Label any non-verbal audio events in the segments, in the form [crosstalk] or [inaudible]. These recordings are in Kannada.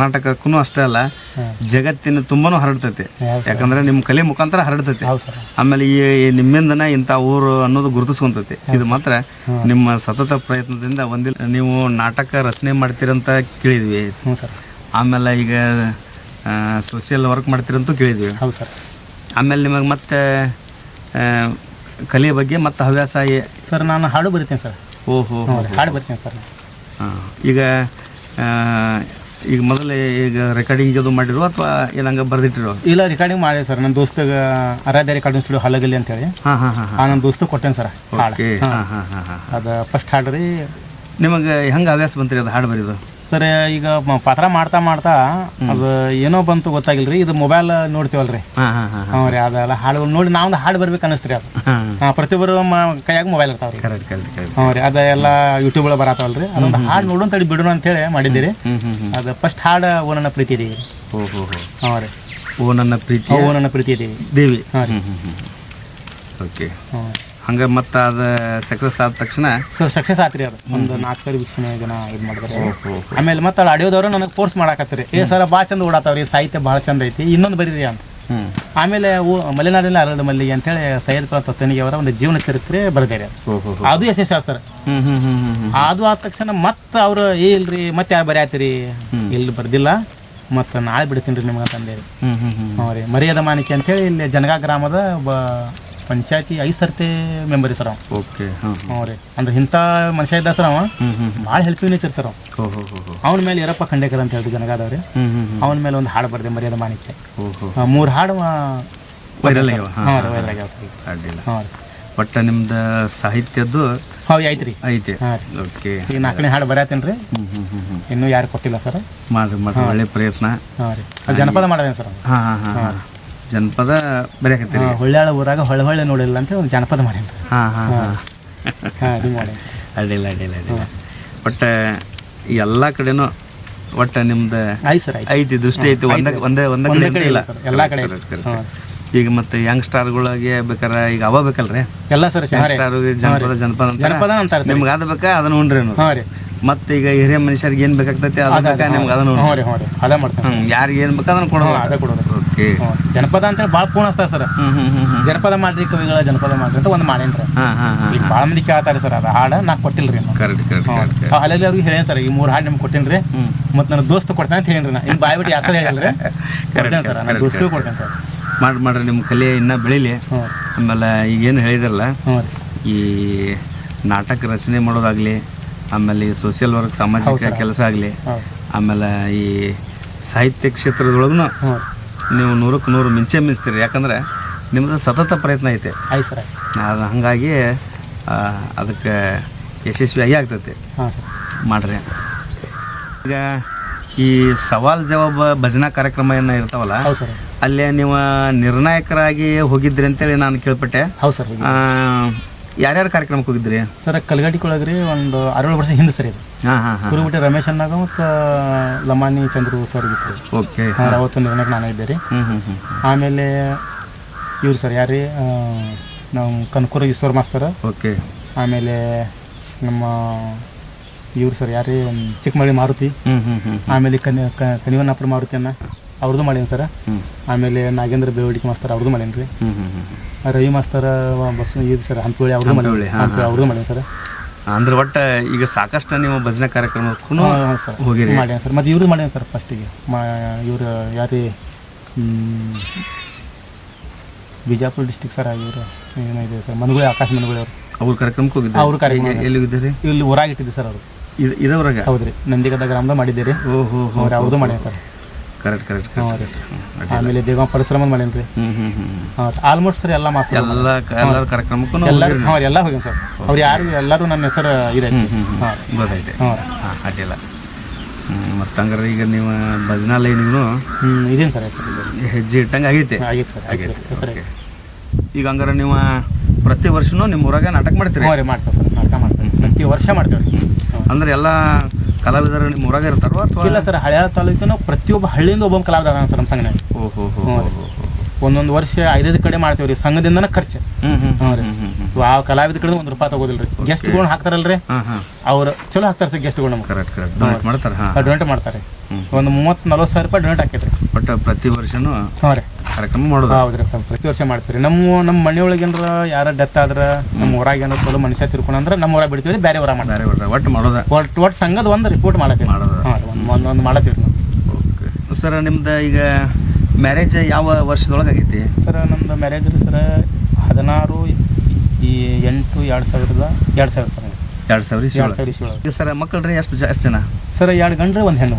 ಕರ್ನಾಟಕಕ್ಕೂ ಅಷ್ಟೇ ಅಲ್ಲ ಜಗತ್ತಿನ ತುಂಬಾನು ಹರಡ್ತೈತಿ. ಯಾಕಂದ್ರೆ ನಿಮ್ಮ ಕಲೆ ಮುಖಾಂತರ ಹರಡ್ತೈತಿ. ಆಮೇಲೆ ಈ ನಿಮ್ಮಿಂದನ ಇಂಥ ಊರು ಅನ್ನೋದು ಗುರುತಿಸ್ಕೊಂತೈತಿ. ಇದು ಮಾತ್ರ ನಿಮ್ಮ ಸತತ ಪ್ರಯತ್ನದಿಂದ ಒಂದಿಲ್ಲ ನೀವು ನಾಟಕ ರಚನೆ ಮಾಡ್ತೀರಂತ ಕೇಳಿದ್ವಿ. ಆಮೇಲೆ ಈಗ ಸೋಷಿಯಲ್ ವರ್ಕ್ ಮಾಡ್ತೀರಂತೂ ಕೇಳಿದ್ವಿ. ಆಮೇಲೆ ನಿಮಗೆ ಮತ್ತೆ ಕಲೆಯ ಕಲೆ ಬಗ್ಗೆ ಮತ್ತೆ ಹವ್ಯಾಸ ಸರ್ ನಾನು ಹಾಡು ಬರಿತೀನಿ ಸರ್. ಓಹೋ ಹಾಡು ಬರ್ತೀನಿ ಸರ್. ಈಗ ಈಗ ಮೊದಲೇ ಈಗ ರೆಕಾರ್ಡಿಂಗ್ ಅದು ಮಾಡಿರೋ ಅಥವಾ ಏನಂಗ ಬರೆದಿಟ್ಟಿರೋ? ಇಲ್ಲ ರೆಕಾರ್ಡಿಂಗ್ ಮಾಡಿ ಸರ್. ನನ್ನ ದೋಸ್ತಗ ಆರಾಧ್ಯ ರೆಕಾರ್ಡಿಂಗ್ ಸ್ಟುಡಿಯೋ ಹಲಗಲ್ಲಿ ಅಂತೇಳಿ. ಹಾಂ ಹಾಂ ಹಾಂ ಆ ನನ್ನ ದೋಸ್ತ ಕೊಟ್ಟೇನೆ ಸರ್ ಹಾಡು. ಓಕೆ. ಹಾಂ. ಹಾಂ ಹಾಂ ಹಾಂ ಅದು ಫಸ್ಟ್ ಹಾಡ್ರಿ. ನಿಮಗೆ ಹೆಂಗೆ ಹವ್ಯಾಸ ಬಂತ್ರಿ ಅದು ಹಾಡು ಬರೀದು? ಸರ್ ಈಗ ಮ- ಪಾತ್ರ ಮಾಡ್ತಾ ಮಾಡ್ತಾ ಅದು ಏನೋ ಬಂತು ಗೊತ್ತಾಗಿಲ್ರಿ ಇದು ಮೊಬೈಲ್ ನೋಡ್ತೀವಲ್ರಿ. ಹ್ಞೂ ರೀ ಅದೆಲ್ಲ ಹಾಡುಗಳು ನೋಡಿ ನಾವೊಂದು ಹಾಡು ಬರ್ಬೇಕು ಅನಿಸ್ತೀರಿ ಅದು. ಹಾಂ. ಪ್ರತಿಯೊಬ್ಬರು ಕೈಯಾಗ ಮೊಬೈಲ್ ಇರ್ತಾವ್ರಿ. ಕರೆಕ್ಟ್ ಕರೆಕ್ಟ್ ಕರೆಕ್ಟ್ ಹ್ಞೂ ರೀ ಅದೆಲ್ಲ ಯೂಟ್ಯೂಬ್ ಒಳಗೆ ಬರತ್ತವಲ್ರಿ ಅದೊಂದು ಹಾಡು ನೋಡೋಣ ತಡಿ ಬಿಡೋಣ ಅಂತೇಳಿ ಮಾಡಿದ್ದೀರಿ. ಹ್ಞೂ ಹ್ಞೂ ಹ್ಞೂ ಅದು ಫಸ್ಟ್ ಹಾಡು ಓ ನನ್ನ ಪ್ರೀತಿ ದೇವಿ. ಓ ಹೋ ಹೋ. ಹ್ಞೂ ರೀ ಓ ನನ್ನ ಪ್ರೀತಿ ಓ ನನ್ನ ಪ್ರೀತಿ ದೇವಿ. ದೇವಿ. ಹಾಂ ರೀ ಓಕೆ ಹ್ಞೂ ಹಂಗೆ ಮತ್ತೆ ಅದು ಸಕ್ಸಸ್ ಆದ ತಕ್ಷಣ ಸೊ ಸಕ್ಸಸ್ ಆತ್ರಿ ಅದು. ಒಂದು ನಾಲ್ಕು ಸಾವಿರ ವೀಕ್ಷಣೆ ಜನ ಇದು ಮಾಡಿದ್ರೆ. ಆಮೇಲೆ ಮತ್ತೆ ಅಲ್ಲಿ ಅಡಿಯೋದವರು ನನಗೆ ಫೋರ್ಸ್ ಮಾಡಾಕತ್ತೀರಿ. ಏ ಸರ ಭಾಳ ಚಂದ ಓಡಾತಾವ್ರಿ ಸಾಹಿತ್ಯ ಭಾಳ ಚಂದ ಐತಿ ಇನ್ನೊಂದು ಬರೀರಿ ಅಂತ. ಆಮೇಲೆ ಓ ಮಲೆನಾಡಿನಲ್ಲಿ ಅರಳದ ಮಲ್ಲಿಗೆ ಅಂತೇಳಿ ಸೈಯದ್ ತತ್ತನಿಗೆ ಅವರ ಒಂದು ಜೀವನ ಚರಿತ್ರೆ ಹೋ ಅದು ಯಶಸ್ವಿ ಸರ್. ಅದು ಆದ ತಕ್ಷಣ ಮತ್ತೆ ಅವರು ಏ ಇಲ್ರಿ ಮತ್ತೆ ಯಾರು ಬರೆಯಾತಿರಿ? ಇಲ್ಲಿ ಬರ್ದಿಲ್ಲ. ಮತ್ತು ನಾಳೆ ಬಿಡ್ತೀನಿ ರೀ ನಿಮ್ಗೆ ಹ್ಞೂ ಹ್ಞೂ ರೀ. ಮರ್ಯಾದ ಮಾಣಿಕೆ ಅಂತೇಳಿ ಇಲ್ಲಿ ಜನಗಾ ಗ್ರಾಮದ ಒಬ್ಬ ಪಂಚಾಯತಿ ಐದು ಸರ್ತಿ ಮೆಂಬರ್ ಸರ್ ಅವ. ಓಕೆ ಹಾಂ ಹ್ಞೂ ರೀ. ಅಂದ್ರೆ ಇಂಥ ಮನುಷ್ಯ ಇದ್ದ ಸರ್ ಅವ. ಭಾಳ ಹೆಲ್ಪಿಂಗ್ ನೇಚರ್ ಸರ್ ಅವ. ಹೋ ಹೋ ಹೋ ಅವನ ಮೇಲೆ ಯರಪ್ಪ ಖಂಡೇಕರ್ ಅಂತ ಹೇಳಿದ್ರು ಜನಗಾದವ್ರಿ ಹ್ಞೂ ಹ್ಞೂ ಹ್ಞೂ ಅವನ ಮೇಲೆ ಒಂದು ಹಾಡು ಬರ್ದೆ ಮರ್ಯಾದೆ ಮಾಣಿಕ್ಯ. ಮೂರ್ ಹಾಡು ವೈರಲ್ ಆಗ್ಯಾವ. ಹಾಂ ರೀ ವೈರಲ್ ಆಗ್ಯಾವ ಸರ್. ಅಡ್ಡಿಲ್ಲ ಹಾಂ ರೀ. ಒಟ್ಟು ನಿಮ್ದು ಸಾಹಿತ್ಯದ್ದು ಹೌದು ಐತೆ. ರೀ. ಐತೆ ಓಕೆ. ಈಗ ನಾಲ್ಕನೇ ಹಾಡು ಬರ್ಯಾತೇನ್ ರೀ. ಇನ್ನೂ ಯಾರು ಕೊಟ್ಟಿಲ್ಲ ಸರ್. ಮಾಡ್ರಿ ಮಾಡ್ರಿ. ಒಳ್ಳೆ ಪ್ರಯತ್ನ. ಹಾಂ ರೀ. ಜನಪದ ಮಾಡೋದೇನು ಸರ್ ಹಾಂ ಹಾಂ ಹಾಂ ಜನಪದ ಬರೆಯಕತ್ತೀರಿ ಹೊಳ್ಳಾಳ ಊರಾಗ ಹೊಳೆ ಹೊಳೆ ನೋಡಿಲ್ಲ ಅಂತ ಒಂದು ಜನಪದ ಮಾಡಿ ಹಾಂ ಹಾಂ ಹಾಂ. ಮಾಡೇನಿ ಅಡ್ಡಿಲ್ಲ ಅಡ್ಡಿಲ್ಲ ಅಡ್ಡಿಲ್ಲ. ಒಟ್ಟ ಎಲ್ಲ ಕಡೆನೂ ಒಟ್ಟು ನಿಮ್ದು ಸರ್ ಐತಿ ದೃಷ್ಟಿ ಐತಿ ಒಂದೇ ಒಂದೇ ಒಂದೇ ಕಡೆ ಇಲ್ಲ? ಎಲ್ಲ ಕಡೆ. ಈಗ ಮತ್ತೆ ಯಂಗ್ ಸ್ಟಾರ್ಗಳಿಗೆ ಬೇಕಾರ ಈಗ ಅವ ಬೇಕಲ್ರಿ? ಎಲ್ಲ ಸರ್ ಯಂಗ್ ಸ್ಟಾರ್ ಜನಪದ ಜನಪದ ಜನಪದ ಅಂತಾರೆ ನಿಮ್ಗೆ ಅದ ಬೇಕಾ? ಅದನ್ನ ಉಂಡ್ರಿ ಹಾಂ ಮತ್ತೆ ಈಗ ಹಿರಿಯ ಮನುಷ್ಯರಿಗೆ ಏನ್ ಬೇಕಾಗ್ತೈತಿ ಅದು ಬೇಕಾ? ನಿಮ್ಗೆ ಅದನ್ನ ಉಂಡ್ರಿ ರೀ ಹ್ಞೂ ರೀ. ಅದೇ ಮಾಡ್ತಾನೆ ಹ್ಮ್ ಯಾರಿಗೆ ಏನ್ ಬೇಕಾ ಅದನ್ನ ಕೊಡೋದು ಅದೇ ಕೊಡೋದು ಓಕೆ ಜನಪದ ಅಂತ ಭಾಳ ಫೋನ್ ಹಚ್ತಾರೆ ಸರ್. ಜನಪದ ಮಾಡ್ರಿ ಕವಿಗಳ ಜನಪದ ಮಾಡ್ರಿ ಅಂತ ಒಂದು ಮಾಡೇನಿ ರೀ. ಹಾ ಹಾ ಹಾ ಈಗ ಭಾಳ ಮಂದಿ ಕೇಳ್ತಾರೆ ಸರ್ ಅದು. ಹಾಡ ನಾ ಕೊಟ್ಟಿಲ್ಲ ರೀ ಕರೆಕ್ಟ್ ಕರೆಕ್ಟ್ ಕರೆಕ್ಟ್ ಅಲ್ಲಲ್ಲಿ ಅವ್ರಿಗೆ ಹೇಳೇನ್ ಸರ್ ಈ ಮೂರು ಹಾಡು ನಿಮ್ಗೆ ಕೊಟ್ಟೇನ್ರಿ ಮತ್ತು ನನ್ನ ದೋಸ್ತ ಕೊಡ್ತೇನೆ ಅಂತ ಹೇಳಿ ನಾ. ಇನ್ನು ಬಾಯ್ ಬಿಟ್ಟು ಯಾಸ [laughs] ಕೊಡ್ತೇನೆ ಸರ್ ನನ್ನ ದೋಸ್ತಿಗೂ ಕೊಡ್ತೇನೆ ಸರ್. ಮಾಡ್ರಿ ಮಾಡ್ರಿ ನಿಮ್ಮ ಕಲೆ ಇನ್ನ ಬೆಳಿಲಿ. ಆಮೇಲೆ ಈಗೇನು ಹೇಳಿದ್ರಲ್ಲ ಈ ನಾಟಕ ರಚನೆ ಮಾಡೋದಾಗ್ಲಿ ಆಮೇಲೆ ಈ ಸೋಷಿಯಲ್ ವರ್ಕ್ ಸಾಮಾಜಿಕ ಕೆಲಸ ಆಗಲಿ ಆಮೇಲೆ ಈ ಸಾಹಿತ್ಯ ಕ್ಷೇತ್ರದೊಳಗೂ ನೀವು ನೂರಕ್ಕೆ ನೂರು ಮಿಂಚೆ ಮಿಂಚ್ತೀರಿ. ಯಾಕಂದ್ರೆ ನಿಮ್ಮದು ಸತತ ಪ್ರಯತ್ನ ಐತೆ. ಆಯ್ತು ಸರ್ ಅದು ಹಾಗಾಗಿ ಅದಕ್ಕೆ ಯಶಸ್ವಿಯಾಗಿ ಆಗ್ತೈತೆ. ಹಾಂ ಸರ್. ಮಾಡ್ರಿ. ಈಗ ಈ ಸವಾಲ್ ಜವಾಬ್ ಭಜನಾ ಕಾರ್ಯಕ್ರಮ ಏನು ಇರ್ತಾವಲ್ಲ ಹೌದು ಸರ್. ಅಲ್ಲೇ ನೀವು ನಿರ್ಣಾಯಕರಾಗಿ ಹೋಗಿದ್ರಿ ಅಂತೇಳಿ ನಾನು ಕೇಳ್ಪಟ್ಟೆ. ಹೌದು ಸರ್. ಆ, ಯಾರ್ಯಾರ ಕಾರ್ಯಕ್ರಮಕ್ಕೆ ಹೋಗಿದ್ರಿ? ಸರ್ ಕಲ್ಗಡಿ ಕೊಳಗ್ರಿ ಒಂದು ಆರೇಳು ವರ್ಷ ಹಿಂದೆ ಸರ್ ಇದು. ಹಾಂ ಹಾಂ ಹಾಂ. ಕುರುಗುಟ್ಟಿ ರಮೇಶ್ ಅನ್ನಾಗ ಮತ್ತು ಲಮಾನಿ ಚಂದ್ರು ಸರ್ ಇತ್ತು ಓಕೆ. ಹಾಂ ಅವತ್ತು ನಿರ್ಣಯಕ್ಕೆ ನಾನು ಇದ್ದೆ ರೀ. ಹ್ಞೂ ಹ್ಞೂ ಹ್ಞೂ ಆಮೇಲೆ ಇವ್ರು ಸರ್ ಯಾರಿ ನಾವು ಕನಕೂರ ಈಶ್ವರ್ ಮಾಸ್ತರ್. ಓಕೆ. ಆಮೇಲೆ ನಮ್ಮ ಇವ್ರು ಸರ್ ಯಾರೀ ಚಿಕ್ಕಮಳ್ಳಿ ಮಾರುತಿ. ಹ್ಞೂ ಹ್ಞೂ ಹ್ಞೂ ಆಮೇಲೆ ಕನಿ ಕ- ಕನಿವನ್ನಪ್ಪರ ಮಾರುತಿಯನ್ನ ಅವ್ರದ್ದು ಮಾಡೀನಿ ಸರ್. ಆಮೇಲೆ ನಾಗೇಂದ್ರ ಬೇವಡಿಕೆ ಮಾಸ್ತರ್ ಅವ್ರದ್ದು ಮಾಡೀನಿ ರೀ. ರವಿ ಮಾಸ್ತರ್ ಬಸ್ ಇದು ಸರ್ ಹಂಪಿ ಅವ್ರದ್ದು ಮಾಡಿ ಅವ್ರದ್ದು ಮಾಡೀನಿ ಸರ್. ಅಂದ್ರೆ ಒಟ್ಟು ಈಗ ಸಾಕಷ್ಟು ನೀವು ಭಜನೆ ಕಾರ್ಯಕ್ರಮಕ್ಕೂ ಹೋಗಿರಿ. ಮಾಡ್ಯಾನ ಸರ್. ಮತ್ತು ಇವ್ರು ಮಾಡ್ಯಾನ ಸರ್ ಫಸ್ಟಿಗೆ ಮಾ ಇವ್ರು ಯಾರೀ ಬಿಜಾಪುರ ಡಿಸ್ಟಿಕ್ ಸರ್ ಇವರು ಏನಿದೆ ಸರ್. ಮನಗುಳಿ ಆಕಾಶ ಮನಗುಳಿ ಅವರು. ಅವ್ರ ಕಾರ್ಯಕ್ರಮಕ್ಕೆ ಹೋಗಿದ್ದೆ ಅವ್ರ ಕಾರ್ಯಕ್ರಮ ಎಲ್ಲಿ ಹೋಗಿದ್ದೀರಿ? ಇಲ್ಲಿ ಊರಾಗಿಟ್ಟಿದ್ದೆ ಸರ್ ಅವರು. ಇದು ಇದವ್ರಾಗ ಹೌದು ರೀ ನಂದಿಗದ ಗ್ರಾಮದಾಗ ಮಾಡಿದ್ದೀರಿ. ಓ ಹೋ ಹೋ ಅವ್ರು ಅವ್ರದ್ದು ಮಾಡ್ಯಾನ ಸರ್. ಕರೆಕ್ಟ್ ಕರೆಕ್ಟ್ ರೀ ಆಮೇಲೆ ದೇವ ಪರಿಶ್ರಮ ಮಾಡೇನಿ ರೀ ಹ್ಞೂ ಹ್ಞೂ ಹ್ಞೂ ಹಾಂ ಆಲ್ಮೋಸ್ಟ್ ಸರ್ ಎಲ್ಲ ಮಾಸ್ತರ್ ಎಲ್ಲ ಎಲ್ಲರ ಕಾರ್ಯಕ್ರಮಕ್ಕೂ ಎಲ್ಲರೂ ಹಾಂ ಎಲ್ಲ ಹೋಗ್ಯಾನ ಸರ್. ಅವ್ರು ಯಾರು ಎಲ್ಲರೂ ನನ್ನ ಹೆಸರು ಇದೆ ಹಾಂ ಗೊತ್ತೈತೆ ಹಾಂ ಹಾಂ ಅಡ್ಡಿಲ್ಲ ಮತ್ತು ಹಂಗಾರೆ ಈಗ ನೀವು ಭಜನಾ ಲೈನಿಗೂ ಹ್ಞೂ ಇದೇನು ಸರ್ ಹೆಜ್ಜೆ ಇಟ್ಟಂಗೆ ಆಗೈತೆ. ಆಗೈತೆ ಸರ್ ಆಗೈತೆ ಓಕೆ. ಈಗ ಹಂಗಾರೆ ನೀವು ಪ್ರತಿ ವರ್ಷನೂ ನಿಮ್ಮ ಊರಾಗ ನಾಟಕ ಮಾಡ್ತೀರಿ? ಮಾಡ್ತೇವೆ ಸರ್. ನಾಟಕ ಮಾಡ್ತೀವಿ. ಪ್ರತಿ ವರ್ಷ ಮಾಡ್ತೀವಿ. ಅಂದ್ರೆ ಎಲ್ಲ ಕಲಾವಿದರು ಮೂರಾಗ ಇರ್ತಾರೋ ಅಥವಾ? ಇಲ್ಲ ಸರ್ ಹಳೆಯ ತಾಲೂಕಿನ ಪ್ರತಿಯೊಬ್ಬ ಹಳ್ಳಿಯಿಂದ ಒಬ್ಬ ಕಲಾವಿದ ಅದಾನ ಸರ್ ನಮ್ಮ ಸಂಘನಾಗ ಓಹೋ ರೀ. ಒಂದೊಂದು ವರ್ಷ ಐದೈದು ಕಡೆ ಮಾಡ್ತೇವೆ ರೀ ಸಂಘದಿಂದನ ಖರ್ಚು. ಹ್ಞೂ ರೀ. ಆ ಕಲಾವಿದ ಕಡೆ ಒಂದು ರೂಪಾಯಿ ತಗೋದಿಲ್ರಿ. ಗೆಸ್ಟ್ಗಳು ಹಾಕ್ತಾರಲ್ರಿ. ಅವ್ರ ಚಲೋ ಹಾಕ್ತಾರೆ ಸರ್ ಗೆಸ್ಟ್ಗಳು ನಮ್ಗೆ. ಕರೆಕ್ಟ್ ಕರೆಕ್ಟ್ ಡೊನೇಟ್ ಮಾಡ್ತಾರೆ ಡೊನೇಟ್ ಮಾಡ್ತಾರೆ. ಒಂದು ಮೂವತ್ತು ನಲ್ವತ್ತು ಸಾವಿರ ರೂಪಾಯಿ ಡೊನೇಟ್ ಹಾಕೈತ್ರಿ ಬಟ್ ಪ್ರತಿ ವರ್ಷನೂ ಹಾಂ ರೀ. ಕಾರ್ಯಕ್ರಮ ಮಾಡೋದು. ಹೌದ್ರಿ ಪ್ರತಿ ವರ್ಷ ಮಾಡ್ತೀರಿ ನಮ್ಮ ನಮ್ಮ ಮನೆಯೊಳಗೆ ಏನಾರ ಯಾರ ಡೆತ್ ಆದ್ರೆ ನಮ್ಮ ಊರಾಗ ಏನಾರ ಚಲೋ ಮನುಷ್ಯ ತಿರ್ಕೊಂಡ್ರೆ ನಮ್ಮ ಊರ ಬಿಡ್ತೀವಿ ಬೇರೆ ಊರ ಮಾಡ್ತಾರೆ ಒಟ್ಟು ಮಾಡೋದ? ಒಟ್ಟು ಒಟ್ಟು ಸಂಘದ ಒಂದು ರಿಪೋರ್ಟ್ ಮಾಡತ್ತೀವಿ ಮಾಡೋದು. ಹಾಂ ಒಂದು ಒಂದು ಮಾಡತ್ತೀವಿ ನಾವು. ಓಕೆ ಸರ್ ನಿಮ್ದು ಈಗ ಮ್ಯಾರೇಜ್ ಯಾವ ವರ್ಷದೊಳಗೆ ಆಗೈತಿ? ಸರ್ ನಮ್ದು ಮ್ಯಾರೇಜ್ ರೀ ಸರ್ ಹದಿನಾರು ಈ ಎಂಟು ಎರಡು ಸಾವಿರದ ಎರಡು ಸಾವಿರ ಸರ್. ಎರಡು ಸಾವಿರ ಎರಡು ಸಾವಿರ ಸರ್ ಮಕ್ಕಳು ರೀ ಎಷ್ಟು ಜಾಸ್ತಿ ಎಷ್ಟು ಜನ? ಸರ್ ಎರಡು ಗಂಡ್ರೆ ಒಂದು ಹೆಣ್ಣು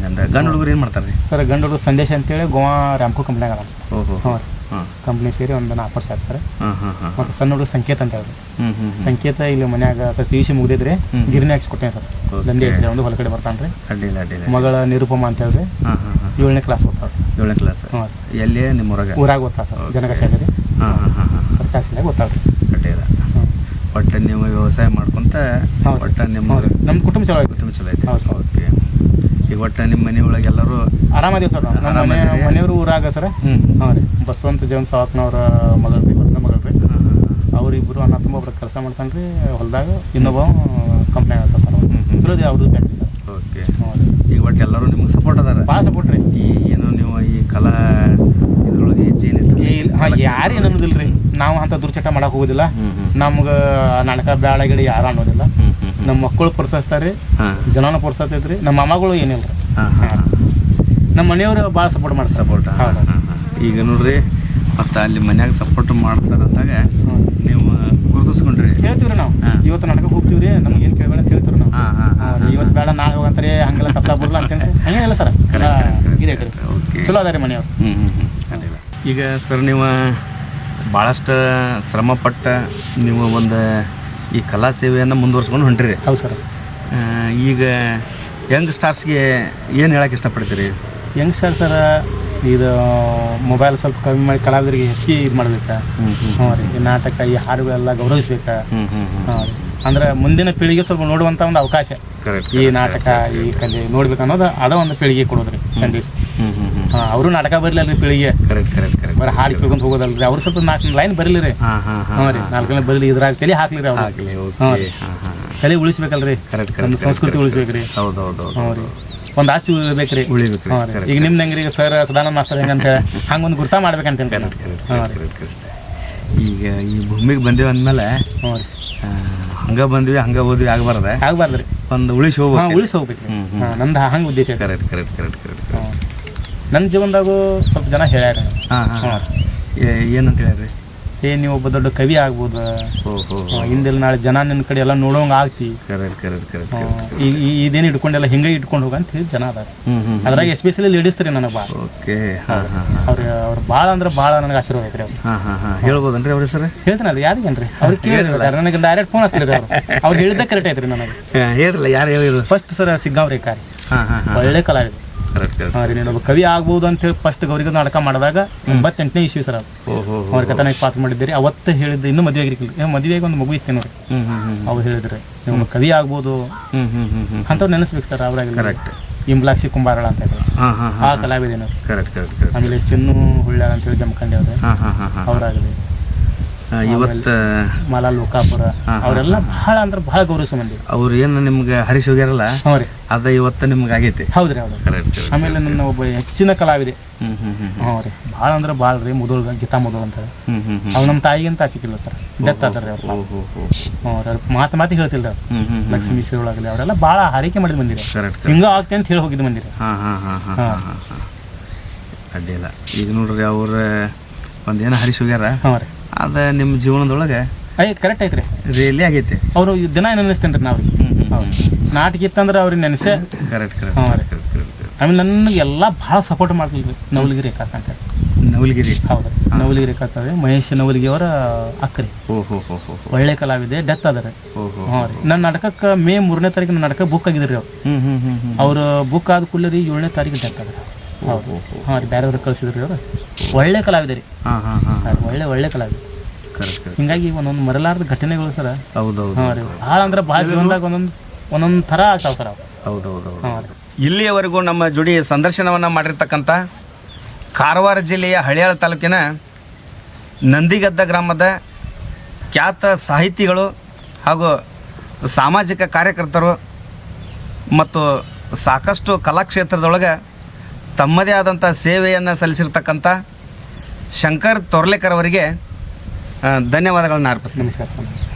ಜನ ಗಂಡು ಹುಡುಗರು ಏನು ಮಾಡ್ತಾರೆ ರೀ ಸರ್ ಗಂಡರು ಸಂದೇಶ ಅಂತೇಳಿ ಗೋವಾ ರ್ಯಾಂಕೋ ಕಂಪ್ನ್ಯಾಗ ಅದ ಓಹೋ. ಹ್ಞೂ ರೀ. ಹಾಂ. ಕಂಪ್ನಿ ಸೇರಿ ಒಂದು ನಾಲ್ಕು ವರ್ಷ ಆಯ್ತು ಸರ್. ಹಾಂ ಹಾಂ ಹಾಂ. ಮತ್ತು ಸಣ್ಣ ಹುಡುಗ ಸಂಕೇತ ಅಂತ ಹೇಳಿ ಹ್ಞೂ ಹ್ಞೂ ಸಂಕೇತ ಇಲ್ಲಿ ಮನ್ಯಾಗ ಸರ್ ಪಿ ಯು ಸಿ ಮುಗಿದಿದ್ರೆ ಹ್ಮ್. ಗಿರಣಿ ಹಾಕ್ಸ್ಕೊಟ್ಟೇನೆ ಸರ್. ದಂಧೆ ಐತ್ರಿ ಒಂದು ಹೊಲ ಕಡೆ ಬರ್ತಾನೆ ರೀ ಅಡ್ಡಿಲ್ಲ ಅಡ್ಡಿಲ್ಲ. ಮಗಳ ನಿರುಪಮ ಅಂತ ಹೇಳ್ರಿ. ಹಾಂ ಹಾಂ ಹಾಂ. ಏಳನೇ ಕ್ಲಾಸ್ ಓದ್ತಾ ಸರ್. ಏಳನೇ ಕ್ಲಾಸ್ ಹಾಂ ಎಲ್ಲಿ? ನಿಮ್ಮ ಊರಾಗ? ಊರಾಗ ಓದ್ತಾ ಸರ್ ಜನಕ ಶಾಲೆ ರೀ ಹಾಂ ಹಾಂ ಹಾಂ ಹಾಂ. ಸರ್ಕಾರಿ ಶಾಲೆಗೆ ಓದ್ತಾವ್ರಿ ಅಡ್ಡಿಲ್ಲ. ಹ್ಞೂ ಒಟ್ಟು ನೀವು ವ್ಯವಸಾಯ ಮಾಡ್ಕೊಂತ. ಒಟ್ಟು ನಿಮ್ಮ ನಮ್ಮ ಕುಟುಂಬ ಚಲೋ ಐತಿ ಕುಟುಂಬ ಚಲೋ ಐತಿ. ಓಕೆ ಈಗ ಒಟ್ಟು ನಿಮ್ಮ ಮನೆಯೊಳಗೆ ಎಲ್ಲರೂ ಆರಾಮದೇವ್ ಸರ್. ನಮ್ಮ ಮನೆ? ಮನೆಯವರು ಊರಾಗ ಸರ್. ಹ್ಞೂ ಹಾಂ ರೀ. ಬಸವಂತ ಜೀವನ್ ಸಾವತ್ನವ್ರ ಮಗಳು ರೀ ಒಬ್ಬನ ಮಗಳು ರೀ ಅವ್ರಿಬ್ರು ಅಣ್ಣ ತುಂಬ ಒಬ್ರು ಕೆಲಸ ಮಾಡ್ತಾನೆ ರೀ ಹೊಲದಾಗ ಇನ್ನೊಬ್ಬ ಕಂಪ್ನಿ ಸರ್ ಹ್ಮ್, ಹ್ಮ್. ಚಲೋ ಅವ್ರದ್ದು ಫ್ಯಾಕ್ಟ್ರಿ ಸರ್. ಓಕೆ. ರೀ ಈಗ ಒಟ್ಟು ಎಲ್ಲರೂ ನಿಮ್ಗೆ ಸಪೋರ್ಟ್ ಅದಾರ? ಭಾಳ ಸಪೋರ್ಟ್ ರೀ. ಈ ಏನು ನೀವು ಈ ಕಲಾ ಇದ್ರೊಳಗೆ ಹೆಜ್ಜೆ ಹಾಂ ಯಾರು ಏನು ಅನ್ನೋದಿಲ್ಲ ರೀ ನಾವು ಅಂತ ದುರ್ಚಟ ಮಾಡಕ್ಕೆ ಹೋಗೋದಿಲ್ಲ. ನಮ್ಗೆ ನಾಟಕ ಬ್ಯಾಳಗಿಡಿ ಯಾರು ಅನ್ನೋದಿಲ್ಲ. ನಮ್ಮ ಮಕ್ಕಳು ಪ್ರೋತ್ಸಾಹಿಸ್ತಾರೆ ಜನನ ಪ್ರೋತ್ಸಾಹಿಸ್ತೈತ್ರಿ ನಮ್ಮ ಮಾಮಗಳು ಏನಿಲ್ಲ. ರೀ ಹಾಂ ಹಾಂ. ನಮ್ಮ ಮನೆಯವರು ಭಾಳ ಸಪೋರ್ಟ್ ಮಾಡಿ ಸಪೋರ್ಟ್ ಈಗ ನೋಡ್ರಿ ಮತ್ತು ಅಲ್ಲಿ ಮನ್ಯಾಗ ಸಪೋರ್ಟ್ ಮಾಡ್ತಾರೆ ಅಂದಾಗ ನೀವು ಗುರುತಿಸ್ಕೊಂಡ್ರಿ. ಹೇಳ್ತೀವಿ ನಾವು. ಇವತ್ತು ನಾಟಕ ಹೋಗ್ತೀವಿ ರೀ ನಮ್ಗೆ ಏನು ಕೇಳಬೇಡ ಅಂತ ಹೇಳ್ತೀವಿ ನಾವು. ಇವತ್ತು ಬೇಡ ನಾಳೆ ಹೋಗಂತಾರೆ ಹಂಗೆಲ್ಲ ತಪ್ಪಲ ಬರಲ್ಲ ಅಂತ ಹಂಗೇನಿಲ್ಲ ಸರ್. ಇದೆ ಚಲೋ ಅದ ರೀ ಮನೆಯವ್ರು ಈಗ ಸರ್ ನೀವು ಭಾಳಷ್ಟು ಶ್ರಮಪಟ್ಟ ನೀವು ಒಂದು ಈ ಕಲಾ ಸೇವೆಯನ್ನು ಮುಂದುವರ್ಸ್ಕೊಂಡು ಹೊಂಟ್ರಿ. ಹೌದು ಸರ್. ಈಗ ಯಂಗ್ ಸ್ಟಾರ್ಸ್ಗೆ ಏನು ಹೇಳಕ್ಕೆ ಇಷ್ಟಪಡ್ತೀರಿ? ಯಂಗ್ ಸ್ಟಾರ್ ಸರ್ ಇದು ಮೊಬೈಲ್ ಸ್ವಲ್ಪ ಕಮ್ಮಿ ಮಾಡಿ ಕಲಾವಿದರಿಗೆ ಹೆಚ್ಚಿಗೆ ಇದು ಮಾಡ್ಬೇಕು? ಹ್ಞೂ ರೀ ಈ ನಾಟಕ ಈ ಹಾಡುಗಳೆಲ್ಲ ಗೌರವಿಸ್ಬೇಕು? ಹ್ಞೂ ಹ್ಞೂ ಹ್ಞೂ ಹಾಂ ರೀ. ಅಂದ್ರೆ ಮುಂದಿನ ಪೀಳಿಗೆ ಸ್ವಲ್ಪ ನೋಡುವಂತ ಒಂದು ಅವಕಾಶ. ಈ ನಾಟಕ ಈ ಕಲೆ ನೋಡ್ಬೇಕು ಅನ್ನೋದು ಅದ ಒಂದು ಪೀಳಿಗೆ ಕೊಡೋದ್ರಿ ಸಂದೇಶ. ಅವರು ನಾಟಕ ಬರ್ಲಿಲ್ಲ ರೀ ಪೀಳಿಗೆ ಬರೀ ಹಾಡು ಕೇಳ್ಕೊಂತ ಹೋಗೋದಲ್ರಿ. ಅವ್ರು ಸ್ವಲ್ಪ ನಾಲ್ಕು ಲೈನ್ ಬರಲಿ ರೀ ರೀ ನಾಲ್ಕು ಲೈನ್ ಬರಲಿ ಇದ್ರಾಗ ತಲೆ ಹಾಕ್ಲಿ ರೀ. ಅವ್ರು ತಲೆ ಉಳಿಸ್ಬೇಕಲ್ರಿ. ನಮ್ಮ ಸಂಸ್ಕೃತಿ ಉಳಿಸ್ಬೇಕ್ರಿ. ಹೌದು ಹೌದು ಹೌದು ಹ್ಞೂ ರೀ. ಒಂದು ಆಸ್ತಿ ಉಳಿಬೇಕ್ರಿ. ಉಳಿಬೇಕು ಈಗ ನಿಮ್ದು ಹೆಂಗ್ರಿ ಸರ್ ಸದಾನಂದ ಮಾಸ್ತರ್ ಹೆಂಗಂತ ಹಂಗೆ ಒಂದು ಗುರ್ತಾ ಮಾಡ್ಬೇಕಂತ ಈಗ ಈ ಭೂಮಿಗೆ ಬಂದೇವಂದ್ಮೇಲೆ ಹಂಗೆ ಬಂದ್ವಿ ಹಂಗ ಓದ್ವಿ ಆಗಬಾರ್ದೆ. ಆಗಬಾರ್ದ್ರಿ. ಒಂದು ಉಳಿಸಿ ಹಾಂ ಹೋಗ್ಬೇಕು. ಉಳಿಸಿ ಹೋಗ್ಬೇಕು ನಮ್ದು ಹಂಗೆ ಉದ್ದೇಶ ಕರೆಕ್ಟ್ ಕರೆಕ್ಟ್ ಕರೆಕ್ಟ್ ಕರೆಕ್ಟ್ ನನ್ನ ಜೀವನದಾಗೂ ಸ್ವಲ್ಪ ಜನ ಹೇಳ್ಯಾರ. ಹಾಂ ಹಾಂ. ಏನಂತ ಹೇಳ್ರಿ? ಏ ನೀವು ಒಬ್ಬ ದೊಡ್ಡ ಕವಿ ಆಗ್ಬೋದು? ಹಿಂದೆಲ್ಲ ನಾಳೆ ಜನ ನಿನ್ನ ಕಡೆ ಎಲ್ಲ ನೋಡೋಂಗ ಆಗ್ತಿ. ಇದೇನು ಇಟ್ಕೊಂಡೆಲ್ಲ ಹಿಂಗೆ ಇಟ್ಕೊಂಡು ಹೋಗ ಅಂತ ಹೇಳಿ ಜನ ಅದಾರ. ಅದ್ರಾಗ ಎಸ್ಪೆಷಲಿ ಲೇಡೀಸ್ ರೀ ನನಗೆ ಭಾಳ ಅವ್ರು ಅವ್ರು ಭಾಳ ಅಂದ್ರೆ ಭಾಳ ನನಗೆ ಆಶೀರ್ವಾದ ಐತ್ರಿ ಅವ್ರು. ಹೇಳ್ಬೋದನ್ರಿ ಸರ್ ಅವ್ರ ಯಾರಿಗೆ ಹೇಳ್ತಾನಲ್ಲ ಯಾರಿಗೇನ್ರಿ ಅವ್ರಿಗೆ ಕೇಳಿದ್ರೆ ನನಗೆ ಡೈರೆಕ್ಟ್ ಫೋನ್ ಹಚ್ಚಿರಿ ಅವ್ರು. ಅವ್ರು ಹೇಳಿದ್ದೆ ಕರೆಕ್ಟ್ ಐತ್ರಿ ನನಗೆ. ಹೇಳಿಲ್ಲ ಯಾರು ಹೇಳಿದ್ರು ಫಸ್ಟ್ ಸರ್ ಸಿಗ್ಗಾವ್ರಿ ರೇಖಾರಿ ಹಾಂ. ಒಳ್ಳೆ ಕಲಾವಿದ. ಹಾಂ ರೀ ನೀನೊಬ್ಬ ಕವಿ ಆಗ್ಬೋದು ಅಂತ ಹೇಳಿ ಫಸ್ಟ್ ಗೌರಿಗ ನಾಟಕ ಮಾಡಿದಾಗ ಎಂಬತ್ತೆಂಟನೇ ಇಶ್ಯೂ ಸರ್ ಅದು. ಅವ್ರ ಕಥನ ಪಾತ್ರ ಮಾಡಿದ್ದೀರಿ. ಅವತ್ತು ಹೇಳಿದ್ದು ಇನ್ನೂ ಮದುವೆ ಆಗಿರ್ಲಿಲ್ಲ. ಮದುವೆಗೆ ಒಂದು ಮಗು ಇತ್ತು ನೋಡಿ. ಅವ್ರು ಹೇಳಿದ್ರೆ. ನೀವು ಕವಿ ಆಗ್ಬೋದು. ಅಂಥವ್ರು ನೆನೆಸ್ಬೇಕು ಸರ್ ಅವ್ರಾಗ ಕರೆಕ್ಟ್ ಇಂಬ್ಲಾಕ್ಷಿ ಕುಂಬಾರಳ ಅಂತ ಹೇಳಿ. ಆ ಕಲಾವಿದೇನು ಕರೆಕ್ಟ್ ಆಮೇಲೆ ಚಿನ್ನು ಹುಳ್ಳ್ಯಾಳ ಅಂತೇಳಿ ಜಮಖಂಡಿ ಅವ್ರೆ. ಅವರಾಗಲಿ ಇವತ್ತು ಮಾಲಾ ಲೋಕಾಪುರ ಅವರೆಲ್ಲ ಬಹಳ ಅಂದ್ರೆ ಬಹಳ ಗೌರವಿಸೋ ಮಂದಿ ಅವ್ರು ಏನು ನಿಮ್ಗೆ ಹರಿಸಿ ಹೋಗ್ಯಾರಲ್ಲ? ಅದ ಇವತ್ತ ನಿಮ್ಗೆ ಆಗೈತಿ. ಹೌದ್ರಿ ಹೌದು ಕರೆಕ್ಟ್ ಆಮೇಲೆ ನನ್ನ ಒಬ್ಬ ಹೆಚ್ಚಿನ ಕಲಾವಿದೆ. ಹ್ಞೂ ರೀ. ಭಾಳ ಅಂದ್ರೆ ಭಾಳ ರೀ ಮುದುಳ್ ಗೀತಾ ಮುದುಳ್ ಅಂತ ಅವ್ರು ನಮ್ಮ ತಾಯಿಗಿಂತ ಆಚಿಕಿಲ್ಲ ಸರ್. ಡೆತ್ ಆದ್ರಿ ಅವ್ರು. ಹ್ಞೂ ಅವ್ರು ಮಾತು ಮಾತು ಹೇಳ್ತಿಲ್ಲ ಅವ್ರು. ಲಕ್ಷ್ಮೀ ಶ್ರೀ ಅವರೆಲ್ಲ ಭಾಳ ಹಾರೈಕೆ ಮಾಡಿದ್ ಬಂದಿರ ಕರೆಕ್ಟ್ ಹಿಂಗ ಆಗ್ತೆ ಅಂತ ಹೇಳಿ ಹೋಗಿದ್ ಬಂದಿರ ಹಾಂ ಹಾಂ ಹಾಂ ಹಾಂ ಹಾಂ ಹಾಂ. ಹಾಂ ಅಡ್ಡಿಲ್ಲ ಈಗ ನೋಡ್ರಿ ಅವ್ರ ಒಂದೇನ ಏನೋ ಹರಿಸಿ ಹೋಗ್ಯಾರ ರೀ. ಅದು ನಿಮ್ಮ ಜೀವನದೊಳಗೆ ಅಯ್ಯ ಕರೆಕ್ಟ್ ಐತ್ರಿ. ರಿಯಲಿ ಆಗೈತಿ. ಅವರು ದಿನ ನೆನೆಸ್ತೇನೆ ರೀ ನಾವು ನಾಟಕ ಇತ್ತಂದ್ರೆ ಅವ್ರಿಗೆ ನೆನೆಸೆ. ಕರೆಕ್ಟ್ ಕರೆಕ್ಟ್ ಹಾಂ ರೀ. ಆಮೇಲೆ ನನಗೆ ಎಲ್ಲ ಭಾಳ ಸಪೋರ್ಟ್ ಮಾಡ್ತೀವಿ ನವಲಗಿರಿ ಕಾಕಂತ. ನವಲಗಿರಿ. ಹೌದು. ನವಲಗಿರಿ ಕಾಕಂದ್ರೆ ಮಹೇಶ್ ನವಲಗಿ ಅವರ ಅಕ್ಕರಿ ಓ ಹೋ ಹೋ ಹೋ ಹೋ. ಒಳ್ಳೆ ಕಲಾವಿದೆ ಡೆತ್ ಅದರ ಹೋ ರೀ. ನನ್ನ ನಾಟಕಕ್ಕೆ ಮೇ ಮೂರನೇ ತಾರೀಕು ನನ್ನ ನಾಟಕ ಬುಕ್ ಆಗಿದ್ರಿ ಅವ್ರು. ಹ್ಞೂ ಹ್ಞೂ ಹ್ಞೂ ಹ್ಞೂ ಅವ್ರು ಬುಕ್ ಆದ ಕೂಡಲೇ ರೀ ಏಳನೇ ತಾರೀಕು ಡೆತ್ ಅದ್ರ ಹೌದು. ಹಾಂ ರೀ. ಬೇರೆಯವ್ರಿಗೆ ಕಳಿಸಿದ್ರಿ ಅವರು. ಒಳ್ಳೆ ಕಲಾವಿದೆ ರೀ. ಹಾಂ ಹಾಂ ಹಾಂ. ಒಳ್ಳೆ ಒಳ್ಳೆ ಕಲಾವಿದೆ. ಹಿಂಗಾಗಿ ಒಂದೊಂದು ಮರಲಾರದ ಘಟನೆಗಳು ಸರ. ಹೌದು ಹೌದು ಹಾಂ ರೀ. ಭಾಳ ಅಂದ್ರೆ ಭಾಳ ಜೀವನದಾಗ ಒಂದೊಂದು ಒಂದೊಂದು ಥರ ಆಗ್ತಾವ ಸರ್ ಅವು. ಹೌದು ಹೌದು ಹೌದು. ಹಾಂ ರೀ. ಇಲ್ಲಿಯವರೆಗೂ ನಮ್ಮ ಜೋಡಿ ಸಂದರ್ಶನವನ್ನು ಮಾಡಿರ್ತಕ್ಕಂಥ ಕಾರವಾರ ಜಿಲ್ಲೆಯ ಹಳಿಯಾಳ ತಾಲೂಕಿನ ನಂದಿಗದ್ದ ಗ್ರಾಮದ ಖ್ಯಾತ ಸಾಹಿತಿಗಳು ಹಾಗೂ ಸಾಮಾಜಿಕ ಕಾರ್ಯಕರ್ತರು ಮತ್ತು ಸಾಕಷ್ಟು ಕಲಾಕ್ಷೇತ್ರದೊಳಗೆ ತಮ್ಮದೇ ಆದಂಥ ಸೇವೆಯನ್ನು ಸಲ್ಲಿಸಿರ್ತಕ್ಕಂಥ ಶಂಕರ್ ತೊರ್ಲೆಕರ್ ಅವರಿಗೆ ಧನ್ಯವಾದಗಳನ್ನ ಅರ್ಪಿಸ್ತೀನಿ. ನಮಸ್ಕಾರ.